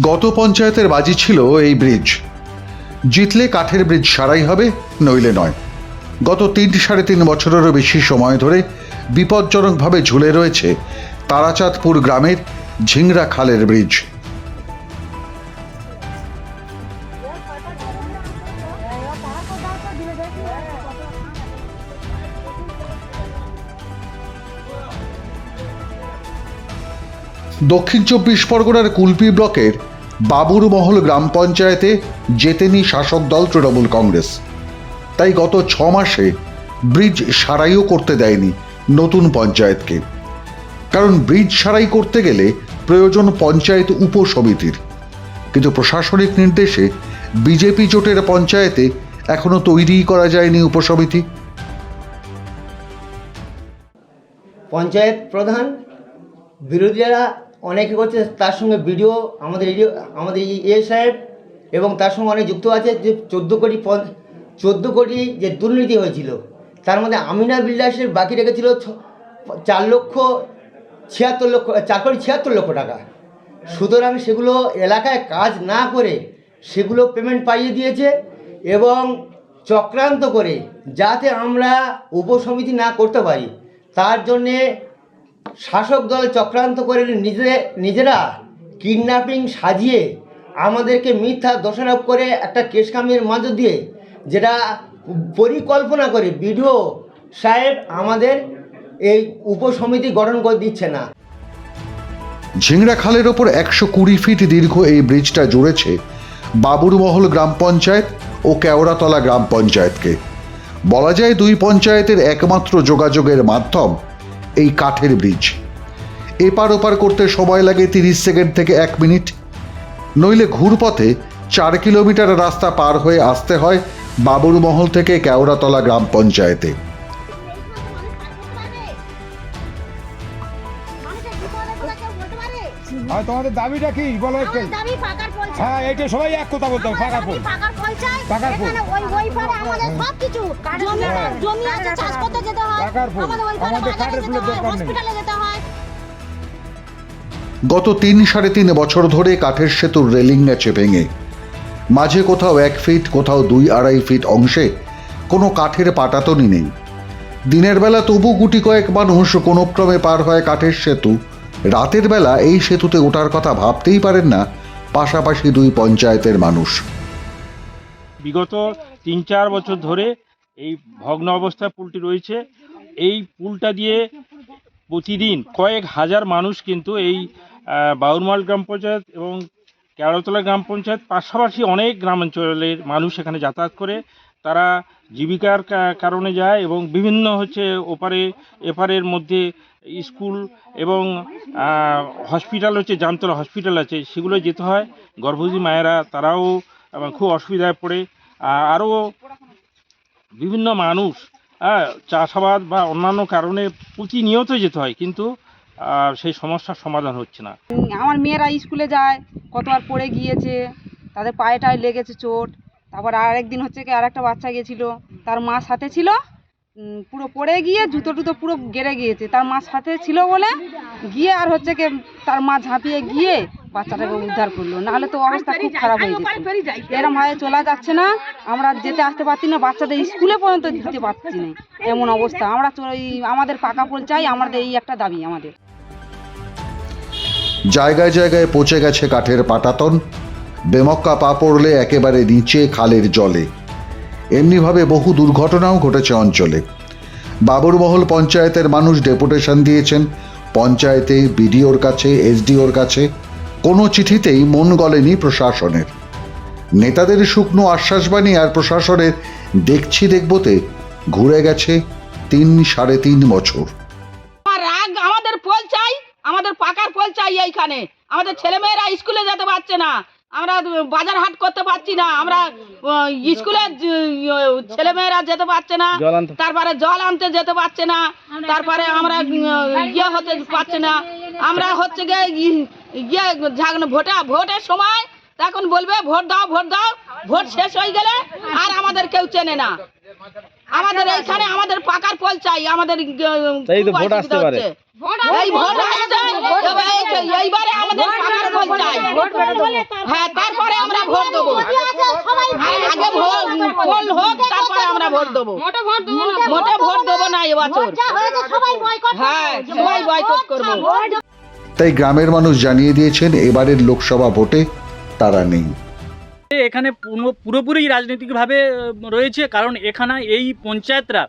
গত পঞ্চায়েতের বাজি ছিল এই ব্রিজ। জিতলে কাঠের ব্রিজ সারাই হবে, নইলে নয়। গত তিন সাড়ে তিন বছরেরও বেশি সময় ধরে বিপজ্জনকভাবে ঝুলে রয়েছে তারাচাঁদপুর গ্রামের ঝিংরা খালের ব্রিজ। দক্ষিণ চব্বিশ পরগনার কুলপি ব্লকের বাবুরমহল গ্রাম পঞ্চায়েতে জেতেনি শাসক দল তৃণমূল কংগ্রেস। তাই গত ছ মাসে ব্রিজ সারাইও করতে দেয়নি নতুন পঞ্চায়েতকে। কারণ ব্রিজ সারাই করতে গেলে প্রয়োজন পঞ্চায়েত উপসমিতির। কিন্তু প্রশাসনিক নির্দেশে বিজেপি জোটের পঞ্চায়েতে এখনও তৈরিই করা যায়নি উপসমিতি। পঞ্চায়েত প্রধান, বিরোধীরা অনেকে করছে, তার সঙ্গে বিডিও আমাদের আমাদের এ সাহেব এবং তার সঙ্গে অনেক যুক্ত আছে যে চোদ্দ কোটি চোদ্দ কোটি যে দুর্নীতি হয়েছিল, তার মধ্যে আমিনা বিল্ডার্সের বাকি রেখেছিল চার লক্ষ ছিয়াত্তর লক্ষ, চার কোটি ছিয়াত্তর লক্ষ টাকা। সুতরাং সেগুলো এলাকায় কাজ না করে সেগুলো পেমেন্ট পাইয়ে দিয়েছে এবং চক্রান্ত করে যাতে আমরা উপসমিতি না করতে পারি, তার জন্যে শাসক দল চক্রান্ত করে নিজে, নিজেরা কিডন্যাপিং সাজিয়ে আমাদেরকে মিথ্যা দোষারোপ করে একটা কেস কামির মাঝ দিয়ে, যেটা পরিকল্পনা করে বিডিও সাহেব আমাদের এই উপসমিতি গঠন করে দিচ্ছে না। ঝিংড়া খালের ওপর একশো কুড়ি ফিট দীর্ঘ এই ব্রিজটা জুড়েছে বাবুরমহল গ্রাম পঞ্চায়েত ও কেওড়াতলা গ্রাম পঞ্চায়েতকে। বলা যায় দুই পঞ্চায়েতের একমাত্র যোগাযোগের মাধ্যম এই কাঠের ব্রিজ এপার ওপার করতে সময় লাগে তিরিশ সেকেন্ড থেকে এক মিনিট। নইলে ঘুরপথে চার কিলোমিটার রাস্তা পার হয়ে আসতে হয় বাবুরমহল থেকে কেওড়াতলা গ্রাম পঞ্চায়েতে। তোমাদের দাবিটা কি? বলো একটু। হ্যাঁ এইটা সবাই এক কথা বলতে হবে পাকা পাকার ফল পাকার ফল। এখানে ওই ওই পারে আমাদের সব কিছু জমি হ্যাঁ। জমি আছে চাষ করতে যেতে হয়। পাকার ফল। আমাদের বাজারে কাঠের ফুলের হয় দরকার নেই। হয়। গত তিন সাড়ে তিন বছর ধরে কাঠের সেতুর রেলিং গেছে ভেঙে মাঝে কোথাও এক ফিট কোথাও দুই আড়াই ফিট অংশে কোনো কাঠের পাটাতনই নেই। দিনের বেলা তবু গুটি কয়েক মানুষ কোনো ক্রমে পার হয় কাঠের সেতু রাতের বেলা এই সেতুতে ওঠার কথা ভাবতেই পারেন না পাশাপাশি দুই পঞ্চায়েতের মানুষ। বিগত তিন চার বছর ধরে এই ভগ্ন অবস্থায় পুলটি রয়েছে। এই পুলটা দিয়ে প্রতিদিন কয়েক হাজার মানুষ কিন্তু এই বাউরমাল গ্রাম পঞ্চায়েত এবং কেরতলা গ্রাম পঞ্চায়েত পাশাপাশি অনেক গ্রামাঞ্চলের মানুষ এখানে যাতায়াত করে। তারা জীবিকার কারণে যায় এবং বিভিন্ন হচ্ছে ওপারে, এপারের মধ্যে স্কুল এবং হসপিটাল হচ্ছে জামতলা হসপিটাল আছে সেগুলো যেতে হয়। গর্ভবতী মায়েরা তারাও খুব অসুবিধায় পড়ে। আরও বিভিন্ন মানুষ চাষাবাদ বা অন্যান্য কারণে প্রতিনিয়ত যেতে হয়, কিন্তু সেই সমস্যার সমাধান হচ্ছে না। আমার মেয়েরা স্কুলে যায়, কতবার পড়ে গিয়েছে, তাদের পায়ে টায়ে লেগেছে চোট। তারপর আর একদিন হচ্ছে কি আর একটা বাচ্চা গেছিল তার মা সাথে ছিল পুরো পড়ে গিয়ে জুতো টুতো পুরো গেড়ে গিয়েছে তার মা সাথে ছিল বলে গিয়ে আর হচ্ছে কি তার মা ঝাঁপিয়ে গিয়ে বাচ্চাটাকে উদ্ধার করল নাহলে তো অবস্থা খুব খারাপ হয়ে যেত। এরম ভাবে চলা যাচ্ছে না আমরা যেতে আসতে পারছি না বাচ্চাদের স্কুলে পর্যন্ত দিতে পারছি না এমন অবস্থা। আমরা আমাদের পাকা পোল চাই আমাদের এই একটা দাবি আমাদের। জায়গায় জায়গায় পচে গেছে কাঠের পাটাতন। বেমক্কা পা পড়লে একেবারে নিচে খালের জলে। এমনিভাবে বহু দুর্ঘটনাও ঘটেছে অঞ্চলে। বাবুরমহল পঞ্চায়েতের মানুষ ডেপুটেশন দিয়েছেন। পঞ্চায়েতে বিডিওর কাছে, এসডিওর কাছে, কোনো চিঠিতেই মন গলেনি প্রশাসনের। নেতাদের শুকনো আশ্বাসবাণী আর প্রশাসনের দেখছি দেখবতে ঘুরে গেছে তিন সাড়ে তিন বছর। আমাদের পোল চাই, আমাদের পাকার পোল চাই এইখানে। আমাদের ছেলেমেয়েরা স্কুলে যেতে পারছে না। আমরা বাজার হাট করতে পারছি না আমরা স্কুলের স্কুলে ছেলেমেয়েরা যেতে পারছে না তারপরে জল আনতে যেতে পারছে না তারপরে আমরা ইয়ে হতে পারছে না আমরা হচ্ছে গিয়ে ইয়ে ঝাগনা ভোটা ভোটের সময় তখন বলবে ভোট দাও ভোট দাও ভোট শেষ হয়ে গেলে আর আমাদের কেউ চেনে না। আমাদের এইখানে আমাদের পাকার পোল চাই আমাদের তাই তো ভোট আসতে পারে। এই ভোট আসছে এইবারে আমাদের পাকার পোল চাই। হ্যাঁ তারপরে আমরা ভোট দেবো। আগে ভোট পোল হোক তারপরে আমরা ভোট দেবো। মোটে ভোট দেবো না। এবছর। হ্যাঁ সবাই বয়কট করব। তাই গ্রামের মানুষ জানিয়ে দিয়েছেন এবারের লোকসভা ভোটে তারা নেই। এখানে পুরো- পুরোপুরি রাজনৈতিকভাবে রয়েছে, কারণ এখানে এই পঞ্চায়েতরা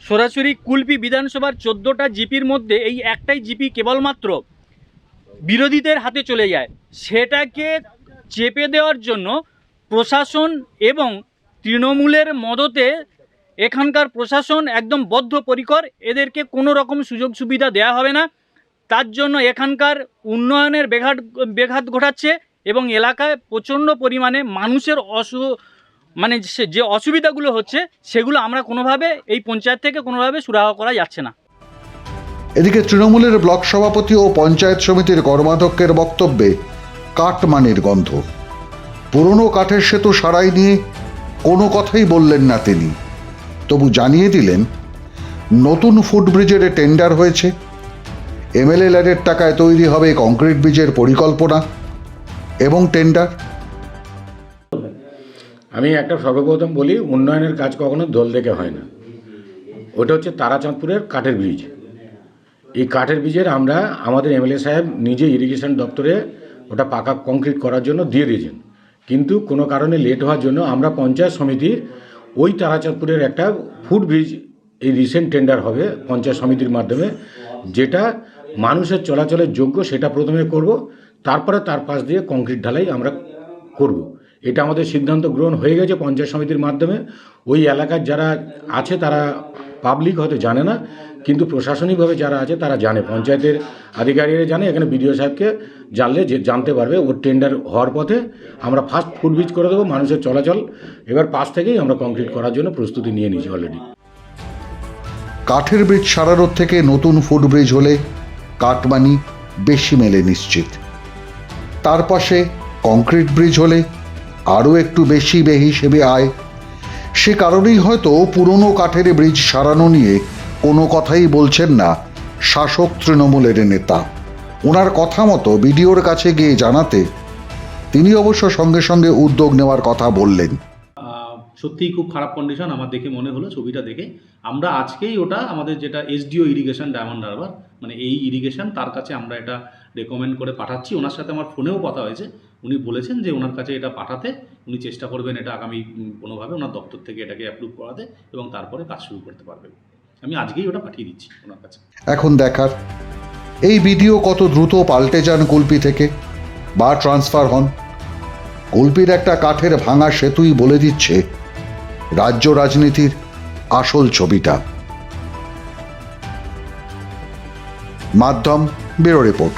সরাসরি কুলপি বিধানসভার চোদ্দোটা জিপির মধ্যে এই একটাই জিপি কেবলমাত্র বিরোধীদের হাতে চলে যায়। সেটাকে চেপে দেওয়ার জন্য প্রশাসন এবং তৃণমূলের মদতে এখানকার প্রশাসন একদম বদ্ধপরিকর, এদেরকে কোনো রকম সুযোগ সুবিধা দেওয়া হবে না। তার জন্য এখানকার উন্নয়নের বেঘাট, বেঘাত ঘটাচ্ছে। এবং এলাকায় প্রচণ্ড পরিমাণে মানুষের অসু মানে যে অসুবিধাগুলো হচ্ছে, সেগুলো আমরা কোনোভাবে এই পঞ্চায়েত থেকে কোনোভাবে সুরাহ করা যাচ্ছে না। এদিকে তৃণমূলের ব্লক সভাপতি ও পঞ্চায়েত সমিতির কর্মাধ্যক্ষের বক্তব্যে কাঠমানির গন্ধ। পুরনো কাঠের সেতু সারাই নিয়ে কোনো কথাই বললেন না তিনি। তবু জানিয়ে দিলেন, নতুন ফুটব্রিজের টেন্ডার হয়েছে। এমএলএ ল্যাডের টাকায় তৈরি হবে কংক্রিট ব্রিজের পরিকল্পনা। এবং টেন্ডার আমি একটা সর্বপ্রথম বলি, উন্নয়নের কাজ কখনো দোল দেখে হয় না। ওটা হচ্ছে তারাচাঁদপুরের কাঠের ব্রিজ। এই কাঠের ব্রিজের আমরা আমাদের এমএলএ সাহেব নিজে ইরিগেশন দপ্তরে ওটা পাকা কংক্রিট করার জন্য দিয়ে দিয়েছেন। কিন্তু কোনো কারণে লেট হওয়ার জন্য আমরা পঞ্চায়েত সমিতির ওই তারাচাঁদপুরের একটা ফুট ব্রিজ এই রিসেন্ট টেন্ডার হবে পঞ্চায়েত সমিতির মাধ্যমে, যেটা মানুষের চলাচলের যোগ্য সেটা প্রথমে করব। তারপরে তার পাশ দিয়ে কংক্রিট ঢালাই আমরা করব। এটা আমাদের সিদ্ধান্ত গ্রহণ হয়ে গেছে পঞ্চায়েত সমিতির মাধ্যমে। ওই এলাকার যারা আছে তারা পাবলিক হয়তো জানে না, কিন্তু প্রশাসনিকভাবে যারা আছে তারা জানে। পঞ্চায়েতের আধিকারিকরা জানে, এখানে বিডিও সাহেবকে জানলে যে জানতে পারবে ওর টেন্ডার হওয়ার পথে আমরা ফার্স্ট ফুটব্রিজ করে দেবো, মানুষের চলাচল। এবার পাশ থেকেই আমরা কংক্রিট করার জন্য প্রস্তুতি নিয়ে নিয়েছি অলরেডি কাঠের ব্রিজ সারানোর থেকে নতুন ফুটব্রিজ হলে কাটমানি বেশি মেলে নিশ্চিত। তার পাশে কংক্রিট ব্রিজ হলে আরও একটু বেশি বে হিসেবে আয়। সে কারণেই হয়তো পুরনো কাঠের ব্রিজ সারানো নিয়ে কোনো কথাই বলছেন না শাসক তৃণমূলের নেতা। ওনার কথা মতো বিডিওর কাছে গিয়ে জানাতে তিনি অবশ্য সঙ্গে সঙ্গে উদ্যোগ নেওয়ার কথা বললেন। সত্যিই খুব খারাপ কন্ডিশন আমার দেখে মনে হলো ছবিটা দেখে। আমরা আজকেই ওটা আমাদের যেটা এসডিও ইরিগেশন ডায়মন্ড হারবার মানে এই ইরিগেশন তার কাছে আমরা এটা রেকমেন্ড করে পাঠাচ্ছি। ওনার সাথে আমার ফোনেও কথা হয়েছে। উনি বলেছেন যে ওনার কাছে এটা পাঠাতে, উনি চেষ্টা করবেন এটা আগামী কোনোভাবে ওনার দপ্তর থেকে এটাকে অ্যাপ্রুভ করাতে এবং তারপরে কাজ শুরু করতে পারবেন আমি আজকেই ওটা পাঠিয়ে দিচ্ছি ওনার কাছে। এখন দেখার। এই ভিডিও কত দ্রুত পাল্টে যান কুলপি থেকে, বা ট্রান্সফার হন। কুলপির একটা কাঠের ভাঙা সেতুই বলে দিচ্ছে রাজ্য রাজনীতির আসল ছবিটা। মাধ্যম, ব্যুরো রিপোর্ট।